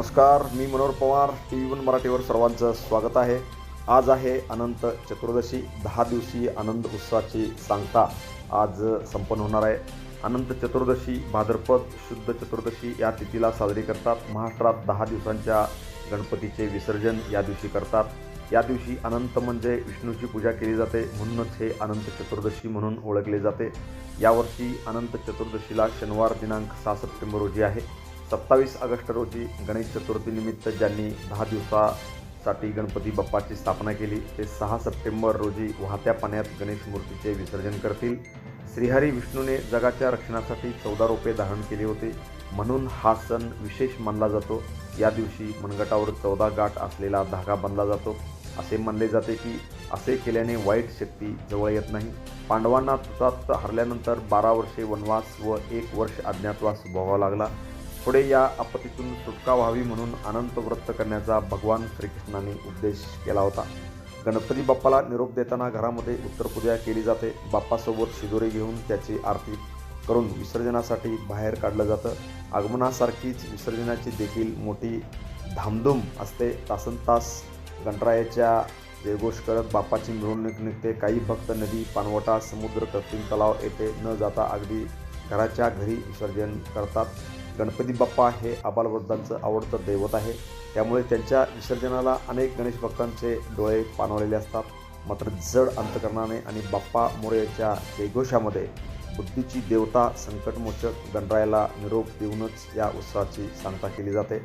नमस्कार मी Manohar Pawar T V one मराठीवर सर्वांचं स्वागत आहे. आज आहे अनंत चतुर्दशी दहा दिवसीय आनंद उत्सवाची सांगता. आज संपन्न होणार आहे. अनंत चतुर्दशी भाद्रपद शुद्ध चतुर्दशी या तिथीला साजरी करतात. महाराष्ट्रात दहा दिवसांच्या गणपतीचे विसर्जन या दिवशी करतात. या दिवशी अनंत म्हणजे विष्णूची पूजा केली जाते. म्हणूनच हे अनंत चतुर्दशी म्हणून ओळखले जाते. यावर्षी अनंत चतुर्दशीला शनिवार दिनांक सहा सप्टेंबर रोजी आहे. सत्तावीस ऑगस्ट रोजी गणेश चतुर्थीनिमित्त ज्यांनी दहा दिवसासाठी गणपती बाप्पाची स्थापना केली ते सहा सप्टेंबर रोजी वाहत्या पाण्यात गणेश मूर्तीचे विसर्जन करतील. श्रीहरी विष्णूने जगाच्या रक्षणासाठी चौदा रोपे धारण केले होते. म्हणून हा सण विशेष मानला जातो. या दिवशी मनगटावर चौदा गाठ असलेला धागा बांधला जातो. असे मानले जाते की असे केल्याने वाईट शक्ती जवळ येत नाही. पांडवांना तुतात हरल्यानंतर बारा वर्षे वनवास व एक वर्ष अज्ञातवास भोगावा लागला. पुढे या आपत्तीतून सुटका व्हावी म्हणून अनंत व्रत करण्याचा भगवान श्रीकृष्णाने उद्देश केला होता. गणपती बाप्पाला निरोप देताना घरामध्ये उत्तरपूजा केली जाते. बाप्पासोबत शिदोरी घेऊन त्याची आरती करून विसर्जनासाठी बाहेर काढलं जातं. आगमनासारखीच विसर्जनाची देखील मोठी धामधूम असते. तासन तास गणरायाच्या जयघोष करत बाप्पाची मिरवणूक निघते. काही भक्त नदी पानवटा समुद्र कृत्रिम तलाव येथे न जाता अगदी घराच्या घरी विसर्जन करतात. गणपती बाप्पा हे आबालवृद्धांचं आवडतं दैवत आहे. त्यामुळे त्यांच्या विसर्जनाला अनेक गणेश भक्तांचे डोळे पाणवलेले असतात. मात्र जड अंतकरणाने आणि बाप्पा मोरेच्या जयघोषामध्ये बुद्धीची देवता संकटमोचक गणरायाला निरोप देऊनच या उत्सवाची सांगता केली जाते.